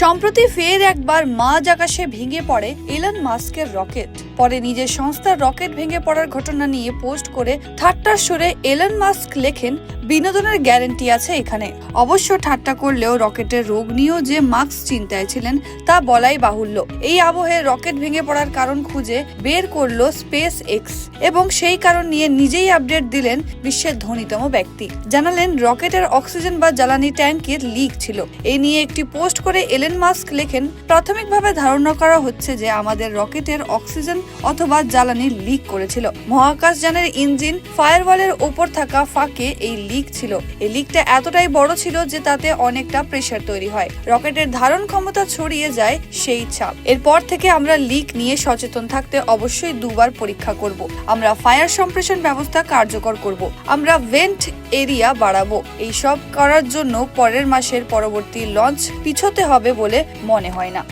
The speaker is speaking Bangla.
সম্প্রতি ফের একবার মাঝ আকাশে ভেঙে পড়ে এলান মাস্কের রকেট। পরে নিজের সংস্থার রকেট ভেঙে পড়ার ঘটনা নিয়ে পোস্ট করে ঠাট্টার সুরে এলন মাস্ক লেখেন, বিনোদনের গ্যারেন্টি আছে এখানে। অবশ্য ঠাট্টা করলেও রকেটের রোগ নিয়েও যে মাস্ক চিন্তায় ছিলেন, তা বলাই বাহুল্য। এই আবহে রকেট ভেঙে পড়ার কারণ খুঁজে বের করল স্পেস এক্স এবং সেই কারণ নিয়ে নিজেই আপডেট দিলেন বিশ্বের ধনীতম ব্যক্তি। জানালেন, রকেটের অক্সিজেন বা জ্বালানি ট্যাঙ্কের লিক ছিল। এই নিয়ে একটি পোস্ট করে এলেন মাস্ক লেখেন, প্রাথমিকভাবে ধারণা করা হচ্ছে যে আমাদের রকেটের অক্সিজেন অথবা জ্বালানি লিক করেছিল। মহাকাশযানের ইঞ্জিন ফায়ারওয়ালের ওপর থাকা ফাঁকে এই লিক ছিল। এই লিকটা এতটাই বড় ছিল যে তাতে অনেকটা প্রেশার তৈরি হয়। রকেটের ধারণ ক্ষমতা ছড়িয়ে যায় সেই ছাপ এরপর থেকে আমরা লিক নিয়ে সচেতন থাকতে অবশ্যই দুবার পরীক্ষা করব। আমরা ফায়ার সম্প্রেষণ ব্যবস্থা কার্যকর করব। আমরা ভেন্ট এরিয়া বাড়াবো। এইসব করার জন্য পরের মাসের পরবর্তী লঞ্চ পিছোতে হবে বলে মনে হয় না।